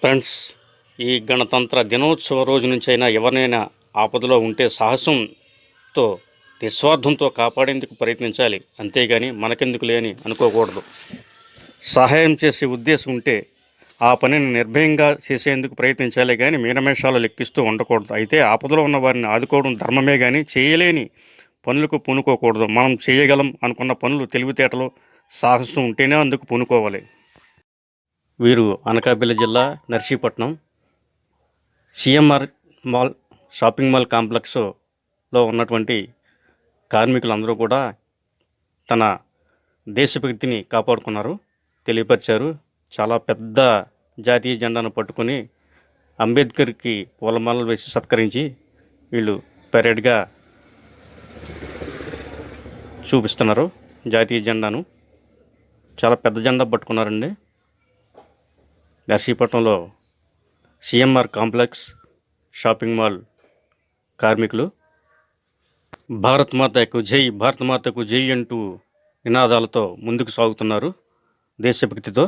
Friends ఈ గణతంత్ర దినోత్సవ రోజు నుంచైనా ఎవరినైనా ఆపదలో ఉంటే సాహసంతో నిస్వార్థంతో కాపాడేందుకు ప్రయత్నించాలి. అంతేగాని మనకెందుకు లేని అనుకోకూడదు. సహాయం చేసే ఉద్దేశం ఉంటే ఆ పనిని నిర్భయంగా చేసేందుకు ప్రయత్నించాలి కానీ మీనమేషాలు లెక్కిస్తూ ఉండకూడదు. అయితే ఆపదలో ఉన్న వారిని ఆదుకోవడం ధర్మమే కానీ చేయలేని పనులకు పూనుకోకూడదు. మనం చేయగలం అనుకున్న పనులు తెలివితేటలు సాహసం ఉంటేనే అందుకు పూనుకోవాలి. వీరు అనకాపల్లి జిల్లా Narsipatnam CMR mall shopping mall కాంప్లెక్స్లో ఉన్నటువంటి కార్మికులందరూ కూడా తన దేశభక్తిని కాపాడుకున్నారు తెలియపరిచారు. చాలా పెద్ద జాతీయ జెండాను పట్టుకొని అంబేద్కర్కి పూలమాలలు వేసి సత్కరించి వీళ్ళు పెరేడ్గా చూపిస్తున్నారు జాతీయ జెండాను. చాలా పెద్ద జెండా పట్టుకున్నారండి. నర్సీపట్నంలో సిఎంఆర్ కాంప్లెక్స్ షాపింగ్ మాల్ కార్మికులు భారత్ మాతకు జై భారత మాతకు జై అంటూ నినాదాలతో ముందుకు సాగుతున్నారు దేశభక్తితో.